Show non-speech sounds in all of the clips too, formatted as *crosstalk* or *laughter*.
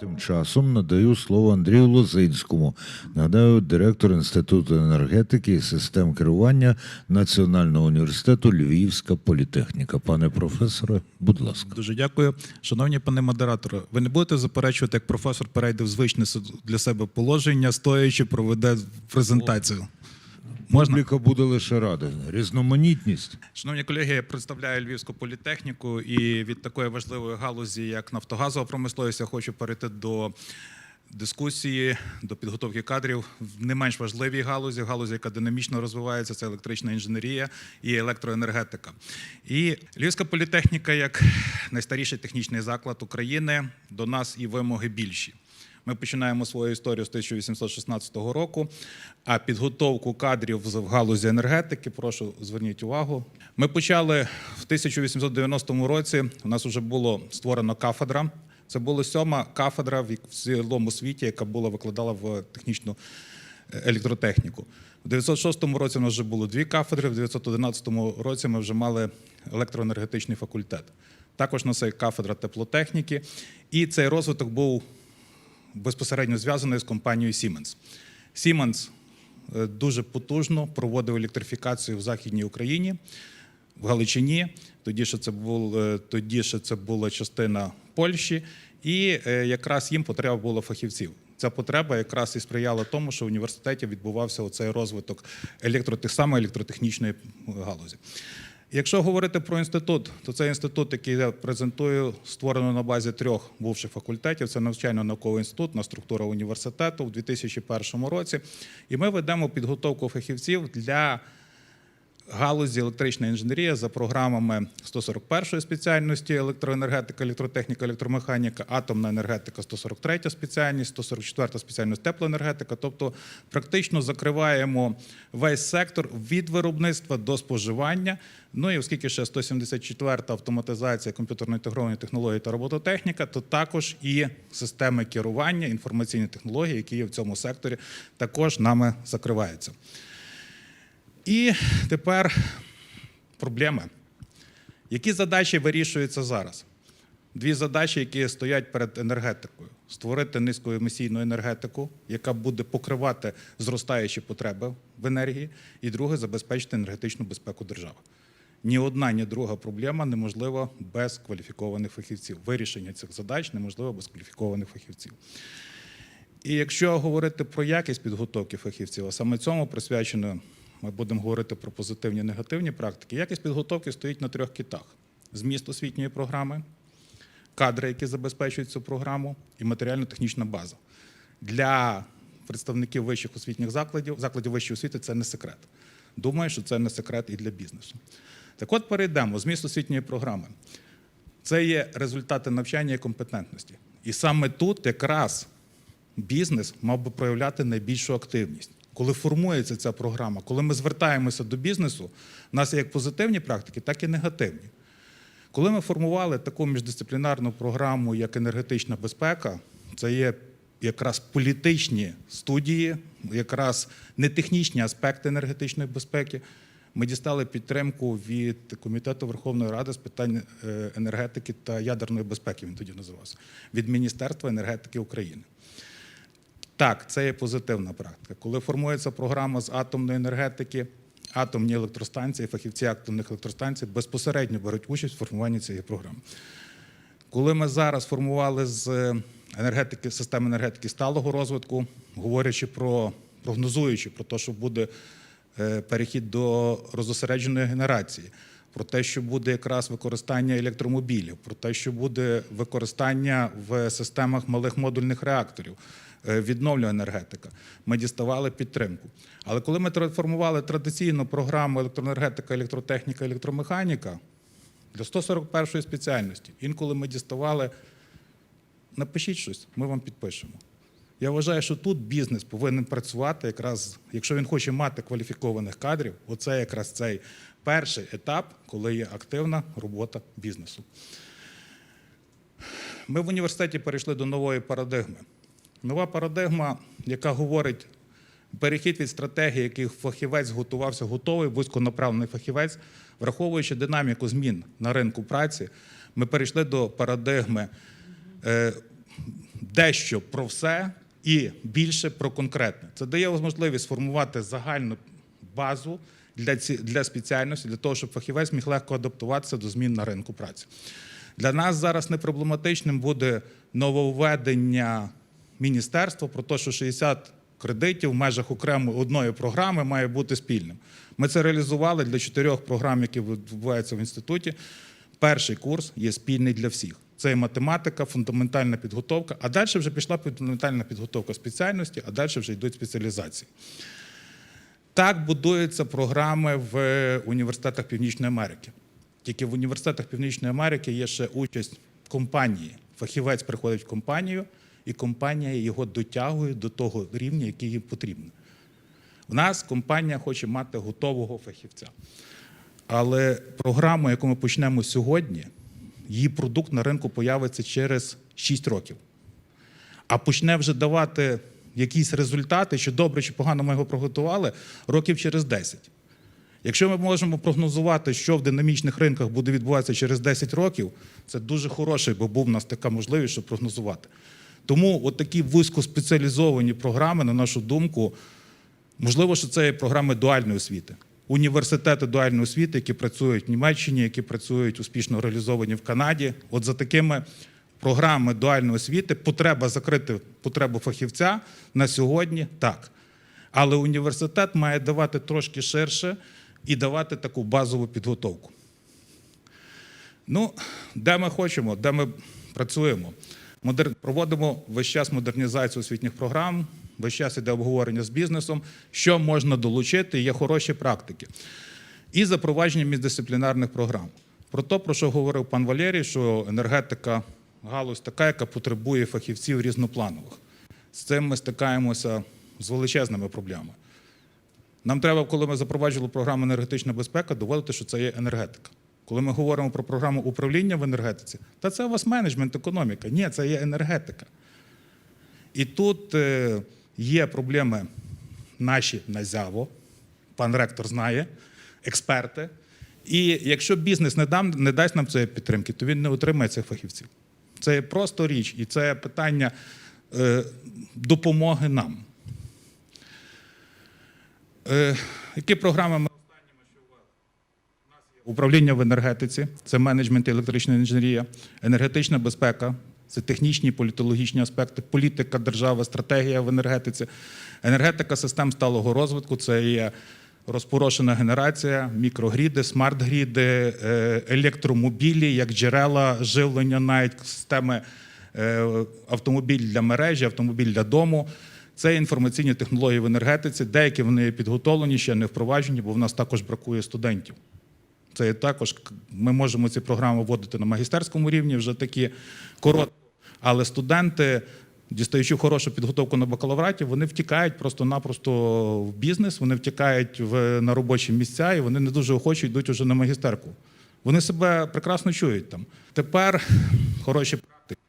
Тим часом надаю слово Андрію Лозинському. Нагадаю, директор Інституту енергетики і систем керування Національного університету Львівська політехніка. Пане професоре, будь ласка. Дуже дякую. Шановні пане модератори, ви не будете заперечувати, як професор перейде в звичне для себе положення, стоячи, проведе презентацію. Можна? Публіка буде лише рада. Різноманітність. Шановні колеги, я представляю Львівську політехніку і від такої важливої галузі, як нафтогазова промисловість, я хочу перейти до дискусії, до підготовки кадрів в не менш важливій галузі, галузі, яка динамічно розвивається, це електрична інженерія і електроенергетика. І Львівська політехніка, як найстаріший технічний заклад України, до нас і вимоги більші. Ми починаємо свою історію з 1816 року. А підготовку кадрів в галузі енергетики, прошу зверніть увагу. Ми почали в 1890 році. У нас вже було створено кафедра. Це була сьома кафедра в цілому світі, яка була викладала в технічну е, електротехніку. У 906 році у нас вже було дві кафедри, в 911 році ми вже мали електроенергетичний факультет. Також нас є кафедра теплотехніки, і цей розвиток був безпосередньо зв'язаний з компанією Siemens. Siemens е, дуже потужно проводив електрифікацію в Західній Україні, в Галичині. Тоді ще це був е, тоді ще це була частина Польщі, і е, якраз їм потреба була фахівців. Ця потреба якраз і сприяла тому, що в університеті відбувався оцей розвиток електро, тих саме електротехнічної галузі. Якщо говорити про інститут, то це інститут, який я презентую, створено на базі трьох бувших факультетів. Це навчально-науковий інститут на структура університету в 2001 році. І ми ведемо підготовку фахівців для галузі електрична інженерія за програмами 141 спеціальності електроенергетика, електротехніка, електромеханіка, атомна енергетика, 143 спеціальність, 144 спеціальність теплоенергетика. Тобто практично закриваємо весь сектор від виробництва до споживання. Ну і оскільки ще 174 автоматизація, комп'ютерно інтегровані технології та робототехніка, то також і системи керування, інформаційні технології, які є в цьому секторі, також нами закриваються. І тепер проблеми. Які задачі вирішуються зараз? Дві задачі, які стоять перед енергетикою: створити низькоемісійну енергетику, яка буде покривати зростаючі потреби в енергії, і друге забезпечити енергетичну безпеку держави. Ні одна, ні друга проблема неможлива без кваліфікованих фахівців. Вирішення цих задач неможливо без кваліфікованих фахівців. І якщо говорити про якість підготовки фахівців, а саме цьому присвячено, ми будемо говорити про позитивні і негативні практики. Якість підготовки стоїть на трьох китах: зміст освітньої програми, кадри, які забезпечують цю програму, і матеріально-технічна база. Для представників вищих освітніх закладів, закладів вищої освіти це не секрет. Думаю, що це не секрет і для бізнесу. Так от перейдемо. Зміст освітньої програми. Це є результати навчання і компетентності. І саме тут якраз бізнес мав би проявляти найбільшу активність. Коли формується ця програма, коли ми звертаємося до бізнесу, у нас є як позитивні практики, так і негативні. Коли ми формували таку міждисциплінарну програму, як енергетична безпека, це є якраз політичні студії, якраз не технічні аспекти енергетичної безпеки. Ми дістали підтримку від Комітету Верховної Ради з питань е, енергетики та ядерної безпеки. Він тоді називався від Міністерства енергетики України. Так, це є позитивна практика. Коли формується програма з атомної енергетики, атомні електростанції, фахівці атомних електростанцій безпосередньо беруть участь в формуванні цієї програми. Коли ми зараз формували з енергетики, системи енергетики сталого розвитку, говорячи про прогнозуючи про те, що буде е, перехід до розосередженої генерації, про те, що буде якраз використання електромобілів, про те, що буде використання в системах малих модульних реакторів, е, відновлювана енергетика. Ми діставали підтримку. Але коли ми формували традиційну програму електроенергетика, електротехніка, електромеханіка для 141 спеціальності, інколи ми діставали напишіть щось, ми вам підпишемо. Я вважаю, що тут бізнес повинен працювати якраз, якщо він хоче мати кваліфікованих кадрів, оце якраз цей перший етап, коли є активна робота бізнесу. Ми в університеті перейшли до нової парадигми. Нова парадигма, яка говорить перехід від стратегії, який фахівець готувався, готовий, вузьконаправлений фахівець, Враховуючи динаміку змін на ринку праці, ми перейшли до парадигми е, дещо про все і більше про конкретне. Це дає можливість сформувати загальну базу для, ці, для спеціальності, для того, щоб фахівець міг легко адаптуватися до змін на ринку праці. Для нас зараз непроблематичним буде нововведення міністерства про те, що 60 кредитів в межах окремої одної програми має бути спільним. Ми це реалізували для чотирьох програм, які відбуваються в інституті. Перший курс є спільний для всіх. Це і математика, фундаментальна підготовка, а далі вже пішла фундаментальна підготовка спеціальності, а далі вже йдуть спеціалізації. Так будуються програми в університетах Північної Америки. Тільки в університетах Північної Америки є ще участь компанії. Фахівець приходить в компанію, і компанія його дотягує до того рівня, який їм потрібен. В нас компанія хоче мати готового фахівця. Але програма, яку ми почнемо сьогодні, її продукт на ринку появиться через 6 років. А почне вже давати якісь результати, чи добре, чи погано ми його приготували, років через 10. Якщо ми можемо прогнозувати, що в динамічних ринках буде відбуватися через 10 років, це дуже хороший, бо був у нас така можливість, щоб прогнозувати. Тому от такі вузькоспеціалізовані програми, на нашу думку, можливо, що це є програми дуальної освіти. Університети дуальної освіти, які працюють в Німеччині, які працюють успішно реалізовані в Канаді. От за такими програмами дуальної освіти потреба закрити потребу фахівця на сьогодні так. Але університет має давати трошки ширше і давати таку базову підготовку. Ну, де ми хочемо, де ми працюємо. Проводимо весь час модернізацію освітніх програм, весь час іде обговорення з бізнесом, що можна долучити, є хороші практики. І запровадження міждисциплінарних програм. Про те, про що говорив пан Валерій, що енергетика галузь така, яка потребує фахівців різнопланових. З цим ми стикаємося з величезними проблемами. Нам треба, коли ми запроваджували програму енергетична безпека, доводити, що це є енергетика. Коли ми говоримо про програму управління в енергетиці, та це у вас менеджмент, економіка. Ні, це є енергетика. І тут е, є проблеми наші на зяво, пан ректор знає, експерти. І якщо бізнес не, дам, не дасть нам цієї підтримки, то він не отримає цих фахівців. Це є просто річ, і це питання е, допомоги нам. Е, які програми ми останніми, що? У нас є управління в енергетиці, це менеджмент і електрична інженерія, енергетична безпека, це технічні політологічні аспекти, політика держави, стратегія в енергетиці, енергетика систем сталого розвитку, це є розпорошена генерація, мікрогріди, смарт-гріди, е, електромобілі, як джерела живлення, навіть системи е, автомобіль для мережі, автомобіль для дому. Це інформаційні технології в енергетиці. Деякі вони підготовлені, ще не впроваджені, бо в нас також бракує студентів. Це також ми можемо ці програми вводити на магістерському рівні, вже такі короткі. Але студенти, дістаючи хорошу підготовку на бакалавраті, вони втікають просто-напросто в бізнес, вони втікають в, на робочі місця і вони не дуже охоче йдуть уже на магістерку. Вони себе прекрасно чують там. Тепер *laughs* хороші практики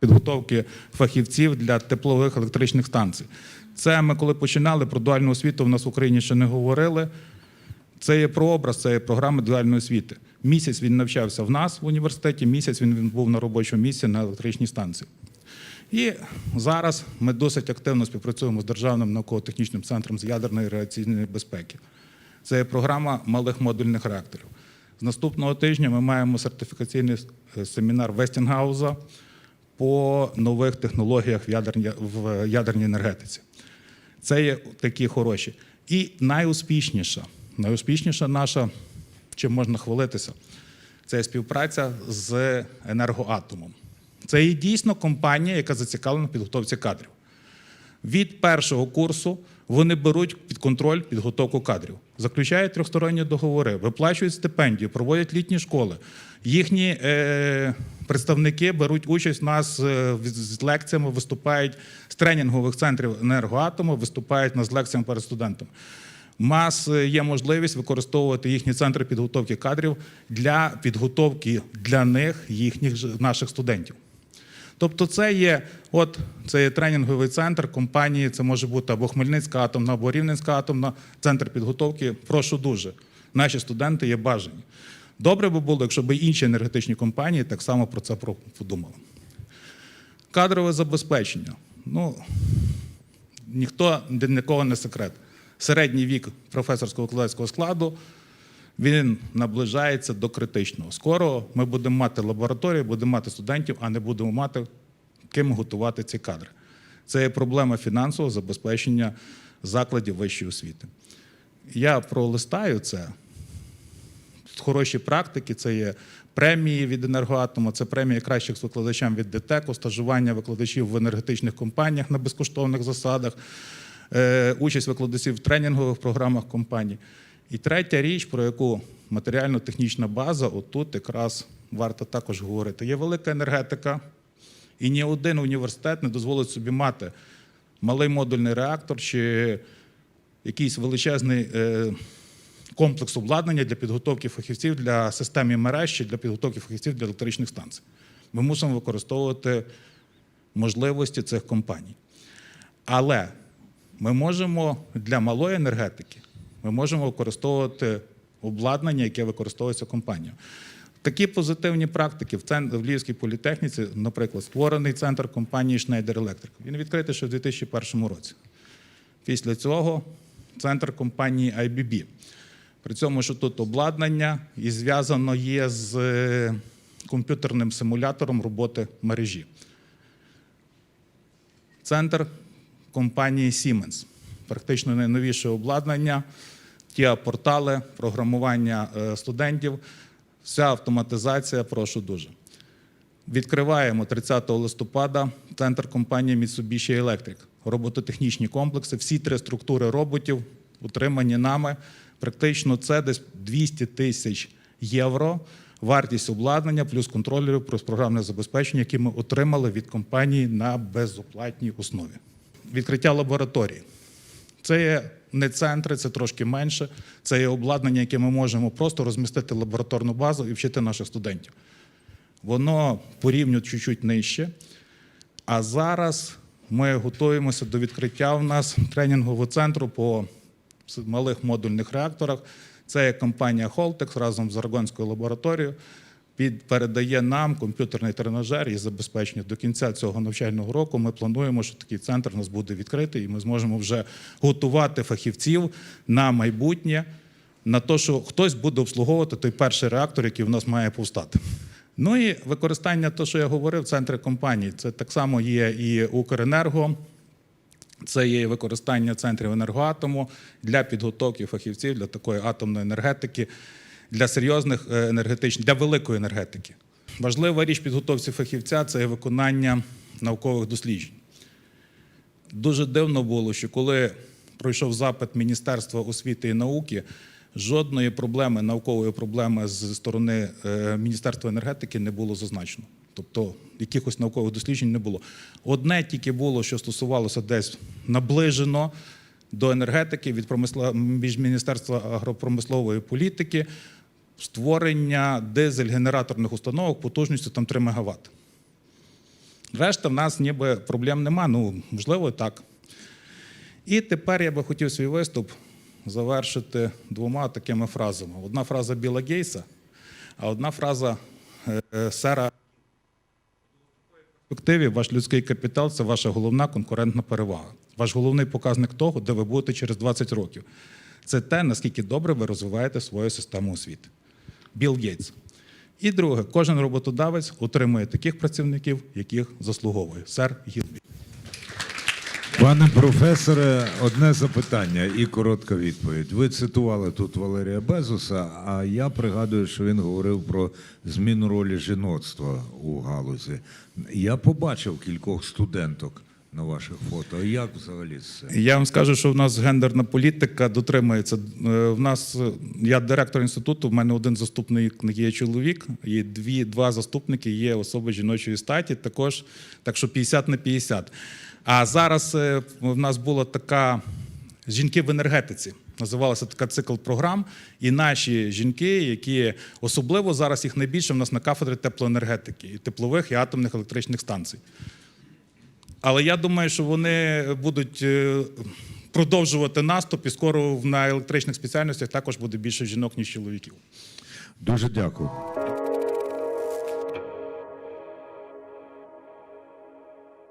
підготовки фахівців для теплових електричних станцій. Це ми коли починали про дуальну освіту, в нас в Україні ще не говорили. Це є прообраз, це є програма дуальної освіти. Місяць він навчався в нас в університеті, місяць він був на робочому місці на електричній станції. І зараз ми досить активно співпрацюємо з Державним науково-технічним центром з ядерної реакційної безпеки. Це є програма малих модульних реакторів. З наступного тижня ми маємо сертифікаційний е, семінар Вестінгауза по нових технологіях в ядерній, в ядерній енергетиці. Це є такі хороші. І найуспішніша, найуспішніша наша, чим можна хвалитися, це співпраця з енергоатомом. Це є дійсно компанія, яка зацікавлена в підготовці кадрів. Від першого курсу вони беруть під контроль підготовку кадрів, заключають трьохсторонні договори, виплачують стипендію, проводять літні школи. Їхні е, представники беруть участь у нас е, з лекціями, виступають з тренінгових центрів енергоатому, виступають нас з лекціями перед студентами. У нас е, є можливість використовувати їхні центри підготовки кадрів для підготовки для них їхніх наших студентів. Тобто, це є, от це є тренінговий центр компанії. Це може бути або Хмельницька атомна, або Рівненська атомна, центр підготовки. Прошу дуже. Наші студенти є бажані. Добре би було, якщо б інші енергетичні компанії так само про це подумали. Кадрове забезпечення. Ну, ніхто для нікого не секрет. Середній вік професорського викладацького складу він наближається до критичного. Скоро ми будемо мати лабораторію, будемо мати студентів, а не будемо мати ким готувати ці кадри. Це є проблема фінансового забезпечення закладів вищої освіти. Я пролистаю це. Хороші практики це є премії від енергоатому, це премії кращих з викладачам від ДТЕКу, стажування викладачів в енергетичних компаніях на безкоштовних засадах, участь викладачів в тренінгових програмах компаній. І третя річ, про яку матеріально-технічна база, отут якраз варто також говорити. Є велика енергетика, і ні один університет не дозволить собі мати малий модульний реактор чи якийсь величезний е, комплекс обладнання для підготовки фахівців для системи мереж чи для підготовки фахівців для електричних станцій. Ми мусимо використовувати можливості цих компаній. Але ми можемо для малої енергетики ми можемо використовувати обладнання, яке використовується компанією. Такі позитивні практики в, в Львівській політехніці, наприклад, створений центр компанії Schneider Electric. Він відкритий ще в 2001 році. Після цього центр компанії IBB. При цьому, що тут обладнання і зв'язано є з е, комп'ютерним симулятором роботи мережі. Центр компанії Siemens. Практично найновіше обладнання, ті портали, програмування е, студентів, вся автоматизація, прошу дуже. Відкриваємо 30 листопада центр компанії Mitsubishi Electric. Робототехнічні комплекси, всі три структури роботів утримані нами. Практично це десь 200 тисяч євро. Вартість обладнання плюс контролерів плюс програмне забезпечення, які ми отримали від компанії на безоплатній основі. Відкриття лабораторії. Це є не центри, це трошки менше. Це є обладнання, яке ми можемо просто розмістити лабораторну базу і вчити наших студентів. Воно по рівню чуть-чуть нижче. А зараз ми готуємося до відкриття в нас тренінгового центру по малих модульних реакторах. Це є компанія Holtex разом з Аргонською лабораторією. Під, передає нам комп'ютерний тренажер і забезпечення. До кінця цього навчального року ми плануємо, що такий центр у нас буде відкритий, і ми зможемо вже готувати фахівців на майбутнє, на те, що хтось буде обслуговувати той перший реактор, який в нас має повстати. Ну і використання, того, що я говорив, центри компаній. Це так само є і Укренерго, це є використання центрів енергоатому для підготовки фахівців для такої атомної енергетики, для серйозних е, енергетичних, для великої енергетики. Важлива річ підготовці фахівця це виконання наукових досліджень. Дуже дивно було, що коли пройшов запит Міністерства освіти і науки, жодної проблеми, наукової проблеми з сторони е, Міністерства енергетики не було зазначено. Тобто якихось наукових досліджень не було. Одне тільки було, що стосувалося десь наближено до енергетики від промисло... між Міністерства агропромислової політики створення дизель-генераторних установок потужністю там 3 МВт. Решта в нас ніби проблем нема. Ну, можливо, так. І тепер я би хотів свій виступ завершити двома такими фразами. Одна фраза Біла Гейса, а одна фраза е, е, сера. В перспективі ваш людський капітал це ваша головна конкурентна перевага. Ваш головний показник того, де ви будете через 20 років. Це те, наскільки добре ви розвиваєте свою систему освіти. Білл Гейтс. І друге, кожен роботодавець отримує таких працівників, яких заслуговує. Сер Гілбі. Пане професоре, одне запитання і коротка відповідь. Ви цитували тут Валерія Безоса, а я пригадую, що він говорив про зміну ролі жіноцтва у галузі. Я побачив кількох студенток на ваших фото. А Як взагалі це? Я вам скажу, що в нас гендерна політика дотримується. Е, В нас е, я директор інституту. В мене один заступник є чоловік, і дві два заступники є особи жіночої статі. Також так що 50 на 50. А зараз е, в нас була така жінки в енергетиці. Називалася така цикл програм, і наші жінки, які особливо зараз їх найбільше в нас на кафедрі теплоенергетики, теплових і атомних електричних станцій. Але я думаю, що вони будуть е, продовжувати наступ, і скоро на електричних спеціальностях також буде більше жінок, ніж чоловіків. Дуже дякую.